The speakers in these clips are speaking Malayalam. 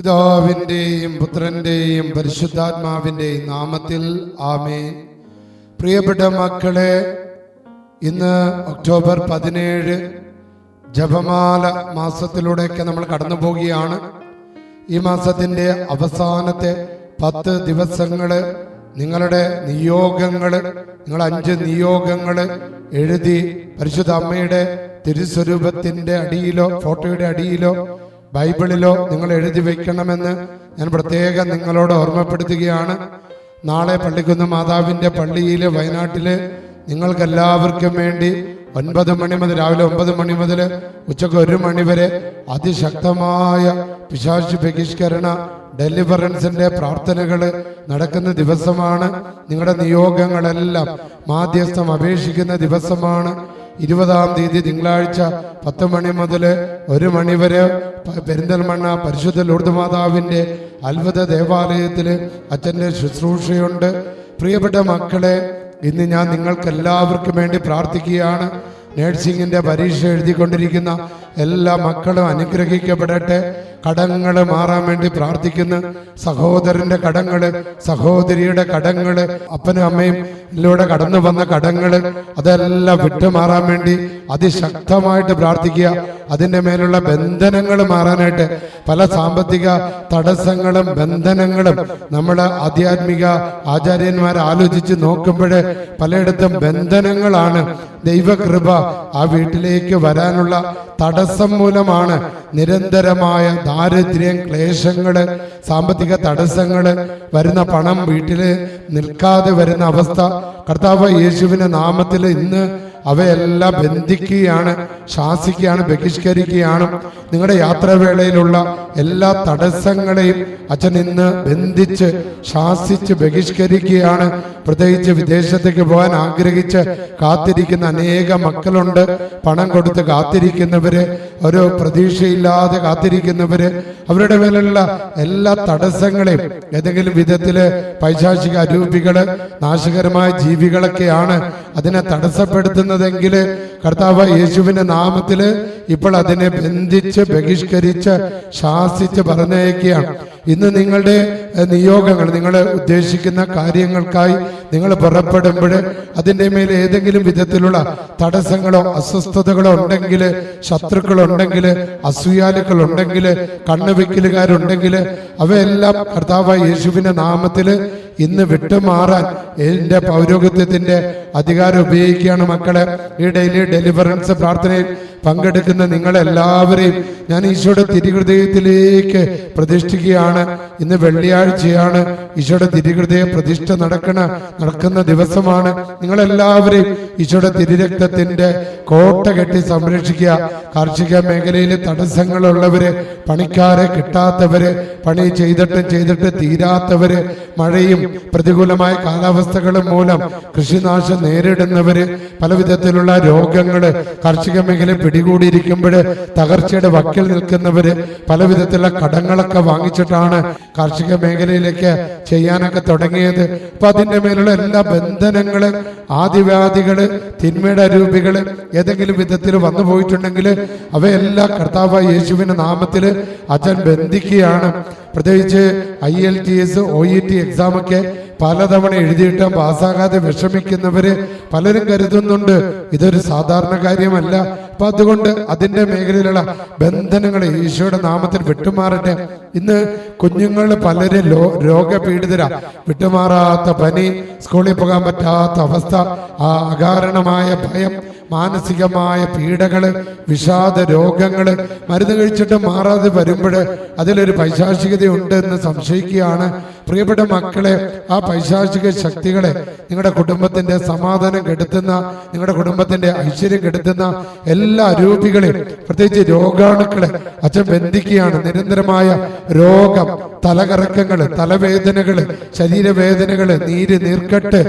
പിതാവിന്റെയും പുത്രന്റെയും പരിശുദ്ധാത്മാവിന്റെയും നാമത്തിൽ ആമേ പ്രിയപ്പെട്ട മക്കളെ ഇന്ന് ഒക്ടോബർ പതിനേഴ് ജപമാല മാസത്തിലൂടെയൊക്കെ നമ്മൾ കടന്നു പോവുകയാണ് ഈ മാസത്തിന്റെ അവസാനത്തെ പത്ത് ദിവസങ്ങൾ നിങ്ങളുടെ നിയോഗങ്ങൾ നിങ്ങൾ അഞ്ച് നിയോഗങ്ങൾ എഴുതി പരിശുദ്ധ അമ്മയുടെ തിരുസ്വരൂപത്തിന്റെ അടിയിലോ ഫോട്ടോയുടെ അടിയിലോ ബൈബിളിലോ നിങ്ങൾ എഴുതി വെക്കണമെന്ന് ഞാൻ പ്രത്യേകം നിങ്ങളോട് ഓർമ്മപ്പെടുത്തുകയാണ്. നാളെ പള്ളിക്കുന്ന് മാതാവിന്റെ പള്ളിയിൽ വയനാട്ടിൽ നിങ്ങൾക്കെല്ലാവർക്കും വേണ്ടി ഒൻപത് മണി മുതൽ രാവിലെ ഒമ്പത് മണി മുതൽ ഉച്ചയ്ക്ക് ഒരു മണി വരെ അതിശക്തമായ പിശാശു ബഹിഷ്കരണ ഡെലിവറൻസിന്റെ പ്രാർത്ഥനകൾ നടക്കുന്ന ദിവസമാണ്. നിങ്ങളുടെ നിയോഗങ്ങളെല്ലാം മാധ്യസ്ഥം അപേക്ഷിക്കുന്ന ദിവസമാണ്. ഇരുപതാം തീയതി തിങ്കളാഴ്ച പത്ത് മണി മുതൽ ഒരു മണി വരെ പെരിന്തൽമണ്ണ പരിശുദ്ധ ലൂർദ് മാതാവിന്റെ അത്ഭുത ദേവാലയത്തിൽ അച്ഛന്റെ ശുശ്രൂഷയുണ്ട്. പ്രിയപ്പെട്ട മക്കളെ ഇന്ന് ഞാൻ നിങ്ങൾക്കെല്ലാവർക്കും വേണ്ടി പ്രാർത്ഥിക്കുകയാണ്. നേഴ്സിംഗിന്റെ പരീക്ഷ എഴുതിക്കൊണ്ടിരിക്കുന്ന എല്ലാ മക്കളും അനുഗ്രഹിക്കപ്പെടട്ടെ. കടങ്ങൾ മാറാൻ വേണ്ടി പ്രാർത്ഥിക്കുന്ന സഹോദരന്റെ കടങ്ങൾ സഹോദരിയുടെ കടങ്ങൾ അപ്പനും അമ്മയും ഇതിലൂടെ കടന്നു വന്ന കടങ്ങൾ അതെല്ലാം വിട്ടുമാറാൻ വേണ്ടി അതിശക്തമായിട്ട് പ്രാർത്ഥിക്കുക. അതിന്റെ മേലുള്ള ബന്ധനങ്ങൾ മാറാനായിട്ട് പല സാമ്പത്തിക തടസ്സങ്ങളും ബന്ധനങ്ങളും നമ്മുടെ ആധ്യാത്മിക ആചാര്യന്മാർ ആലോചിച്ച് നോക്കുമ്പോൾ പലയിടത്തും ബന്ധനങ്ങളാണ് ദൈവകൃപ ആ വീട്ടിലേക്ക് വരാനുള്ള തടസ്സം മൂലമാണ് നിരന്തരമായ ദാരിദ്ര്യം ക്ലേശങ്ങൾ സാമ്പത്തിക തടസ്സങ്ങൾ വരുന്ന പണം വീട്ടിൽ നിൽക്കാതെ വരുന്ന അവസ്ഥ. കർത്താവ് യേശുവിന്റെ നാമത്തിൽ ഇന്ന് അവയെല്ലാം ബന്ധിക്കുകയാണ് ശാസിക്കുകയാണ് ബഹിഷ്കരിക്കുകയാണ്. നിങ്ങളുടെ യാത്രാവേളയിലുള്ള എല്ലാ തടസ്സങ്ങളെയും അച്ഛൻ ഇന്ന് ബന്ധിച്ച് ശാസിച്ച് ബഹിഷ്കരിക്കുകയാണ്. പ്രത്യേകിച്ച് വിദേശത്തേക്ക് പോകാൻ ആഗ്രഹിച്ച് കാത്തിരിക്കുന്ന അനേക മക്കളുണ്ട്. പണം കൊടുത്ത് കാത്തിരിക്കുന്നവര് ഒരു പ്രതീക്ഷയില്ലാതെ കാത്തിരിക്കുന്നവര് അവരുടെ മേലുള്ള എല്ലാ തടസ്സങ്ങളെയും ഏതെങ്കിലും വിധത്തിൽ പൈശാചിക അരൂപികൾ നാശകരമായ ജീവികളൊക്കെയാണ് അതിനെ തടസ്സപ്പെടുത്തുന്നതെങ്കിൽ കർത്താവ് യേശുവിന്റെ നാമത്തിൽ ഇപ്പോൾ അതിനെ ബന്ധിച്ച് ബഹിഷ്കരിച്ച് ശാസിച്ച് പറഞ്ഞയക്കുകയാണ്. ഇന്ന് നിങ്ങളുടെ നിയോഗങ്ങൾ നിങ്ങൾ ഉദ്ദേശിക്കുന്ന കാര്യങ്ങൾക്കായി നിങ്ങൾ പുറപ്പെടുമ്പോൾ അതിന്റെ മേൽ ഏതെങ്കിലും വിധത്തിലുള്ള തടസ്സങ്ങളോ അസ്വസ്ഥതകളോ ഉണ്ടെങ്കിൽ ശത്രുക്കളുണ്ടെങ്കിൽ അസൂയാലുക്കൾ ഉണ്ടെങ്കിൽ കണ്ണുവെക്കലുകാരുണ്ടെങ്കിൽ അവയെല്ലാം കർത്താവ് യേശുവിന്റെ നാമത്തിൽ ഇന്ന് വിട്ടുമാറാൻ എന്റെ പൗരോഗത്യത്തിന്റെ അധികാരം ഉപയോഗിക്കുകയാണ് മക്കളെ. ഈ ഡെയിലി ഡെലിവറൻസ് പ്രാർത്ഥനയിൽ പങ്കെടുക്കുന്ന നിങ്ങളെല്ലാവരെയും ഞാൻ ഈശോയുടെ തിരുഹൃദയത്തിലേക്ക് പ്രതിഷ്ഠിക്കുകയാണ്. ഇന്ന് വെള്ളിയാഴ്ചയാണ് ഈശോയുടെ തിരുഹൃദയ പ്രതിഷ്ഠ നടക്കണ നടക്കുന്ന ദിവസമാണ്. നിങ്ങളെല്ലാവരെയും ഈശോയുടെ തിരിരക്തത്തിന്റെ കോട്ട കെട്ടി സംരക്ഷിക്കുക. കാർഷിക മേഖലയിൽ തടസ്സങ്ങളുള്ളവര് പണിക്കാരെ കിട്ടാത്തവര് പണി ചെയ്തിട്ടും ചെയ്തിട്ട് തീരാത്തവര് മഴയും പ്രതികൂലമായ കാലാവസ്ഥകളും മൂലം കൃഷിനാശം നേരിടുന്നവര് പല വിധത്തിലുള്ള രോഗങ്ങൾ കാർഷിക മേഖല പിടികൂടിയിരിക്കുമ്പോൾ തകർച്ചയുടെ വക്കിൽ നിൽക്കുന്നവര് പല വിധത്തിലുള്ള കടങ്ങളൊക്കെ വാങ്ങിച്ചിട്ടാണ് കാർഷിക മേഖലയിലേക്ക് ചെയ്യാനൊക്കെ തുടങ്ങിയത്. അപ്പൊ അതിന്റെ മേലുള്ള എല്ലാ ബന്ധനങ്ങൾ ആദിവ്യാധികൾ തിന്മയുടെ രൂപികൾ ഏതെങ്കിലും വിധത്തിൽ വന്നു പോയിട്ടുണ്ടെങ്കിൽ അവയെല്ലാം കർത്താവ് യേശുവിന്റെ നാമത്തിൽ അച്ഛൻ ബന്ധിക്കുകയാണ്. പ്രത്യേകിച്ച് I L T S O E T എക്സാമൊക്കെ പലതവണ എഴുതിയിട്ട് പാസ്സാകാതെ വിഷമിക്കുന്നവര് പലരും കരുതുന്നുണ്ട്. ഇതൊരു സാധാരണ കാര്യമല്ല. അപ്പൊ അതുകൊണ്ട് അതിന്റെ മേഖലയിലുള്ള ബന്ധനങ്ങൾ ഈശോയുടെ നാമത്തിൽ വിട്ടുമാറട്ടെ. ഇന്ന് കുഞ്ഞുങ്ങൾ പലരും ലോ രോഗപീഡിതരാ. വിട്ടുമാറാത്ത പനി സ്കൂളിൽ പോകാൻ പറ്റാത്ത അവസ്ഥ ആ അകാരണമായ ഭയം മാനസികമായ പീഡകൾ വിഷാദ രോഗങ്ങൾ മരുന്ന് കഴിച്ചിട്ട് മാറാതെ വരുമ്പോൾ അതിലൊരു പൈശാചികത ഉണ്ട് എന്ന് സംശയിക്കുകയാണ്. പ്രിയപ്പെട്ട മക്കളെ ആ പൈശാചിക ശക്തികളെ നിങ്ങളുടെ കുടുംബത്തിന്റെ സമാധാനം കെടുത്തുന്ന നിങ്ങളുടെ കുടുംബത്തിന്റെ ഐശ്വര്യം കെടുത്തുന്ന എല്ലാ രൂപികളെയും പ്രത്യേകിച്ച് രോഗാണുക്കളെ അച്ഛൻ ബന്ധിക്കുകയാണ്. നിരന്തരമായ രോഗം തലകറക്കങ്ങൾ തലവേദനകൾ ശരീരവേദനകൾ നീര് നീർക്കെട്ട്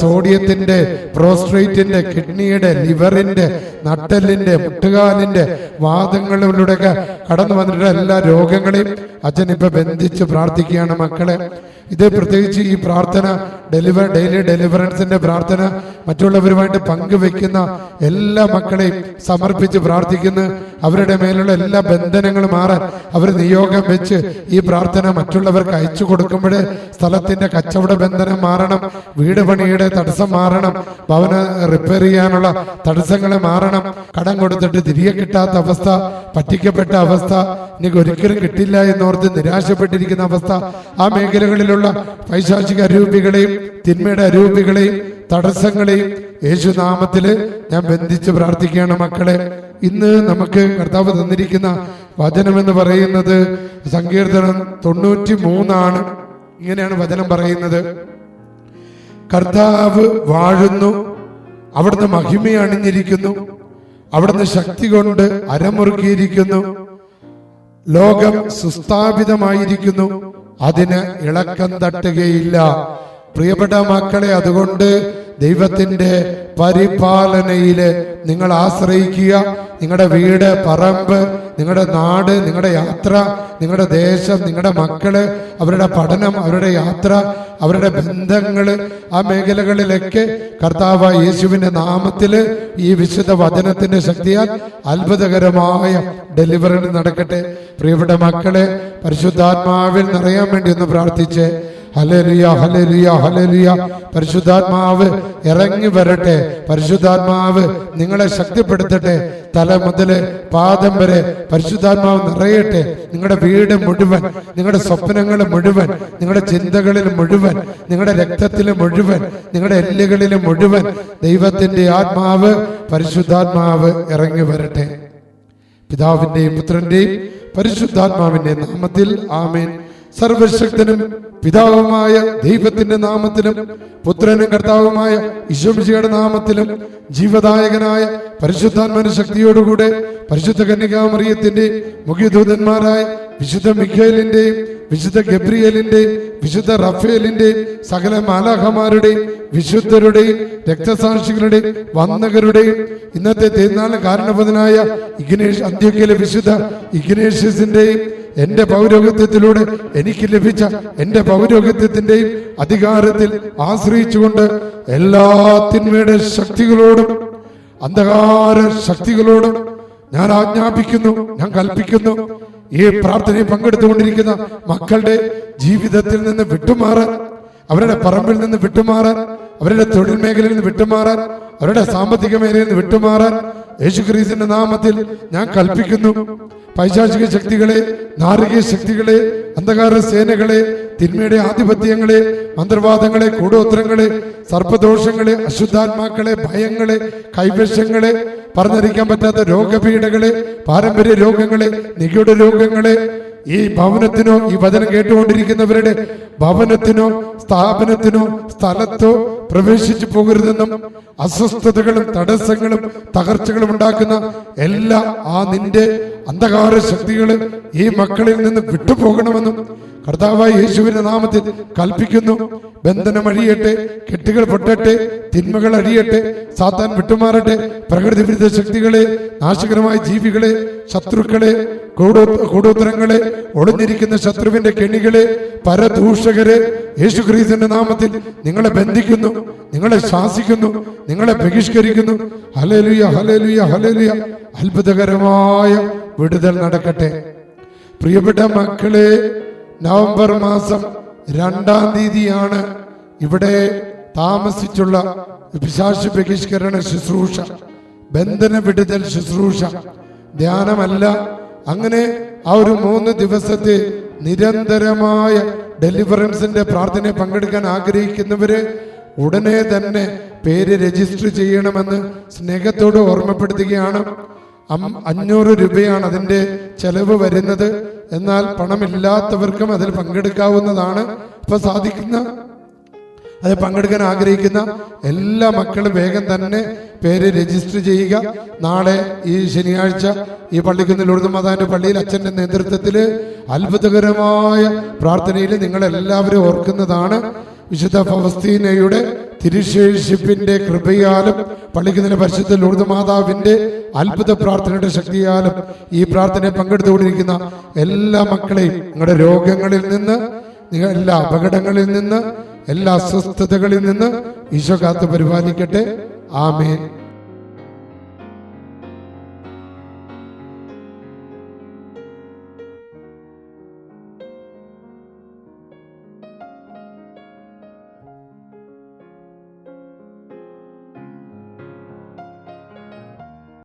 സോഡിയത്തിന്റെ പ്രോസ്ട്രേറ്റിന്റെ കിഡ്നിയുടെ ലിവറിന്റെ നട്ടലിന്റെ മുട്ടുകാലിന്റെ വാദങ്ങളിലൂടെയൊക്കെ കടന്നു വന്നിട്ടുള്ള എല്ലാ രോഗങ്ങളെയും അച്ഛൻ ഇപ്പൊ ബന്ധിച്ച് പ്രാർത്ഥിക്കുകയാണ് മക്കളെ. Bueno, bueno. ഇത് പ്രത്യേകിച്ച് ഈ പ്രാർത്ഥന ഡെലിവർ ഡെയിലി ഡെലിവറൻസിന്റെ പ്രാർത്ഥന മറ്റുള്ളവരുമായിട്ട് പങ്കുവെക്കുന്ന എല്ലാ മക്കളെയും സമർപ്പിച്ച് പ്രാർത്ഥിക്കുന്നു. അവരുടെ മേലുള്ള എല്ലാ ബന്ധനങ്ങളും മാറാൻ അവർ നിയോഗം വെച്ച് ഈ പ്രാർത്ഥന മറ്റുള്ളവർക്ക് അയച്ചു കൊടുക്കുമ്പോൾ സ്ഥലത്തിന്റെ കച്ചവട ബന്ധനം മാറണം വീട് പണിയുടെ തടസ്സം മാറണം ഭവന റിപ്പയർ ചെയ്യാനുള്ള തടസ്സങ്ങൾ മാറണം കടം കൊടുത്തിട്ട് തിരികെ കിട്ടാത്ത അവസ്ഥ പറ്റിക്കപ്പെട്ട അവസ്ഥ എനിക്ക് ഒരിക്കലും കിട്ടില്ല എന്നോർത്ത് നിരാശപ്പെട്ടിരിക്കുന്ന അവസ്ഥ ആ മേഖലകളിലുള്ള പൈശാചിക അരൂപികളെയും തിന്മയുടെ അരൂപികളെയും തടസ്സങ്ങളെയും യേശുനാമത്തിൽ ഞാൻ ബന്ധിച്ച് പ്രാർത്ഥിക്കുകയാണ് മക്കളെ. ഇന്ന് നമുക്ക് കർത്താവ് തന്നിരിക്കുന്ന വചനം എന്ന് പറയുന്നത് സങ്കീർത്തനം തൊണ്ണൂറ്റി മൂന്നാണ് ഇങ്ങനെയാണ് വചനം പറയുന്നത്. കർത്താവ് വാഴുന്നു അവിടുന്ന് മഹിമ അണിഞ്ഞിരിക്കുന്നു അവിടുന്ന് ശക്തി കൊണ്ട് അരമുറുക്കിയിരിക്കുന്നു ലോകം സുസ്ഥാപിതമായിരിക്കുന്നു അതിന് ഇളക്കം തട്ടുകയില്ല. പ്രിയപ്പെട്ട മക്കളെ അതുകൊണ്ട് ദൈവത്തിന്റെ പരിപാലനയിൽ നിങ്ങൾ ആശ്രയിക്കുക. നിങ്ങളുടെ വീട് പറമ്പ് നിങ്ങളുടെ നാട് നിങ്ങളുടെ യാത്ര നിങ്ങളുടെ ദേശം നിങ്ങളുടെ മക്കൾ അവരുടെ പഠനം അവരുടെ യാത്ര അവരുടെ ബന്ധങ്ങൾ ആ മേഖലകളിലൊക്കെ കർത്താവ് യേശുവിന്റെ നാമത്തിൽ ഈ വിശുദ്ധ വചനത്തിന്റെ ശക്തിയാൽ അത്ഭുതകരമായ ഡെലിവറി നടക്കട്ടെ. പ്രിയപ്പെട്ട മക്കളെ പരിശുദ്ധാത്മാവിൽ നിറയാൻ വേണ്ടി ഒന്ന് പ്രാർത്ഥിച്ച്. ഹലലിയ ഹലരിയ ഹലരിയ പരിശുദ്ധാത്മാവ് ഇറങ്ങി വരട്ടെ. പരിശുദ്ധാത്മാവ് നിങ്ങളെ ശക്തിപ്പെടുത്തട്ടെ. തല മുതൽ പാദം വരെ പരിശുദ്ധാത്മാവ് നിറയട്ടെ. നിങ്ങളുടെ വീട് മുഴുവൻ നിങ്ങളുടെ സ്വപ്നങ്ങൾ മുഴുവൻ നിങ്ങളുടെ ചിന്തകളിൽ മുഴുവൻ നിങ്ങളുടെ രക്തത്തിൽ മുഴുവൻ നിങ്ങളുടെ എല്ലുകളിൽ മുഴുവൻ ദൈവത്തിന്റെ ആത്മാവ് പരിശുദ്ധാത്മാവ് ഇറങ്ങി വരട്ടെ. പിതാവിന്റെയും പുത്രന്റെയും പരിശുദ്ധാത്മാവിന്റെ നാമത്തിൽ ആമേൻ. സർവശക്തനും പിതാവുമായ ദൈവത്തിന്റെ നാമത്തിലും പുത്രനും കർത്താവുമായ ഈശോമിശിയുടെ നാമത്തിലും ജീവദായകനായ പരിശുദ്ധാത്മന ശക്തിയോടുകൂടെ പരിശുദ്ധ കന്യകാമറിയത്തിന്റെ മുഖ്യദൂതന്മാരായ വിശുദ്ധ മിഖേലിന്റെയും വിശുദ്ധ ഗബ്രിയലിന്റെയും വിശുദ്ധ റഫേലിന്റെയും സകല മാലാഹമാരുടെയും വിശുദ്ധരുടെയും രക്തസാക്ഷികളുടെയും വന്നകരുടെയും ഇന്നത്തെ തിരുനാൾ കാരണപതനായ ഇഗ്നേഷ് അന്ത്യക്കിലെ വിശുദ്ധ ഇഗ്നേഷ്യസിന്റെയും എന്റെ പൗരോഹിത്യത്തിലൂടെ എനിക്ക് ലഭിച്ച എന്റെ പൗരോഹിത്യത്തിന്റെയും അധികാരത്തിൽ ആശ്രയിച്ചുകൊണ്ട് എല്ലാ തിന്മയുടെ ശക്തികളോടും അന്ധകാര ശക്തികളോടും ഞാൻ ആജ്ഞാപിക്കുന്നു ഞാൻ കൽപ്പിക്കുന്നു. ഈ പ്രാർത്ഥനയിൽ പങ്കെടുത്തുകൊണ്ടിരിക്കുന്ന മക്കളുടെ ജീവിതത്തിൽ നിന്ന് വിട്ടുമാറാൻ അവരുടെ പറമ്പിൽ നിന്ന് വിട്ടുമാറാൻ അവരുടെ തൊഴിൽ മേഖലയിൽ നിന്ന് വിട്ടുമാറാൻ അവരുടെ സാമ്പത്തിക മേഖലയിൽ നിന്ന് വിട്ടുമാറാൻ യേശുക്രീസിന്റെ നാമത്തിൽ ഞാൻ കൽപ്പിക്കുന്നു. പൈശാചിക ശക്തികളെ നാരകീയ ശക്തികളെ അന്ധകാര സേനകളെ തിന്മയുടെ ആധിപത്യങ്ങളെ മന്ത്രവാദങ്ങളെ കൂടോത്രങ്ങളെ സർപ്പദോഷങ്ങളെ അശുദ്ധാത്മാക്കളെ ഭയങ്ങളെ കൈവശങ്ങളെ പറഞ്ഞറിയിക്കാൻ പറ്റാത്ത രോഗപീഠകളെ പാരമ്പര്യ രോഗങ്ങളെ നിഗൂഢ രോഗങ്ങളെ ഈ ഭവനത്തിനോ ഈ വചനം കേട്ടുകൊണ്ടിരിക്കുന്നവരുടെ ഭവനത്തിനോ സ്ഥാപനത്തിനോ സ്ഥലത്തോ പ്രവേശിച്ചു പോകരുതെന്നും അസ്വസ്ഥതകളും തടസ്സങ്ങളും തകർച്ചകളും ഉണ്ടാക്കുന്ന എല്ലാ ആ നിന്റെ അന്ധകാര ശക്തികൾ ഈ മക്കളിൽ നിന്ന് വിട്ടുപോകണമെന്നും കർത്താവായി യേശുവിന്റെ നാമത്തിൽ കൽപ്പിക്കുന്നു. ബന്ധനം അഴിയട്ടെ കെട്ടുകൾ പൊട്ടട്ടെ തിന്മകൾ അഴിയട്ടെ സാത്താൻ വിട്ടുമാറട്ടെ പ്രകൃതി വിരുദ്ധ ശക്തികളെ നാശകരമായ ജീവികളെ ശത്രുക്കളെ കൂടോ കൂടോത്തരങ്ങളെ ഒളിഞ്ഞിരിക്കുന്ന ശത്രുവിന്റെ കെണികളെ പരദൂഷകരെ യേശുക്രീസിന്റെ നാമത്തിൽ നിങ്ങളെ ബന്ധിക്കുന്നു നിങ്ങളെ ശാസിക്കുന്നു നിങ്ങളെ ബഹിഷ്കരിക്കുന്നു. ഹലേലുയ ഹലേലുയ ഹലേലുയ അത്ഭുതകരമായ വിടുതൽ നടക്കട്ടെ. പ്രിയപ്പെട്ട മക്കളെ നവംബർ മാസം രണ്ടാം തീയതിയാണ് ഇവിടെ താമസിച്ചുള്ള പിശാശു ബഹിഷ്കരണ ശുശ്രൂഷ ബന്ധന വിടുതൽ ശുശ്രൂഷ. ധ്യാനമല്ല അങ്ങനെ ആ ഒരു മൂന്ന് ദിവസത്തെ നിരന്തരമായ ഡെലിവറൻസിന്റെ പ്രാർത്ഥനയെ പങ്കെടുക്കാൻ ആഗ്രഹിക്കുന്നവര് ഉടനെ തന്നെ പേര് രജിസ്റ്റർ ചെയ്യണമെന്ന് സ്നേഹത്തോട് ഓർമ്മപ്പെടുത്തുകയാണ്. അഞ്ഞൂറ് രൂപയാണ് അതിന്റെ ചെലവ് വരുന്നത്. എന്നാൽ പണമില്ലാത്തവർക്കും അതിൽ പങ്കെടുക്കാവുന്നതാണ്. ഇപ്പൊ സാധിക്കുന്ന അത് പങ്കെടുക്കാൻ ആഗ്രഹിക്കുന്ന എല്ലാ മക്കളും വേഗം തന്നെ പേര് രജിസ്റ്റർ ചെയ്യുക. നാളെ ഈ ശനിയാഴ്ച ഈ പള്ളിക്കുന്നിൽ ഉറുദുമാതാന്റെ പള്ളിയിൽ അച്ഛന്റെ നേതൃത്വത്തിൽ അത്ഭുതകരമായ പ്രാർത്ഥനയിൽ നിങ്ങളെല്ലാവരും ഓർക്കുന്നതാണ് വിശുദ്ധ ഫവസ്തീനയുടെ തിരുശേഷിപ്പിന്റെ കൃപയാലും പള്ളിക്കുന്നിലെ പരിശുദ്ധ ലൂർദ് മാതാവിന്റെ അത്ഭുത പ്രാർത്ഥനയുടെ ശക്തിയാലും ഈ പ്രാർത്ഥനയെ പങ്കെടുത്തുകൊണ്ടിരിക്കുന്ന എല്ലാ മക്കളെയും നിങ്ങളുടെ രോഗങ്ങളിൽ നിന്ന് എല്ലാ അപകടങ്ങളിൽ നിന്ന് എല്ലാ അസ്വസ്ഥതകളിൽ നിന്ന് ഈശോ കാത്ത് പരിപാലിക്കട്ടെ. ആമേൻ.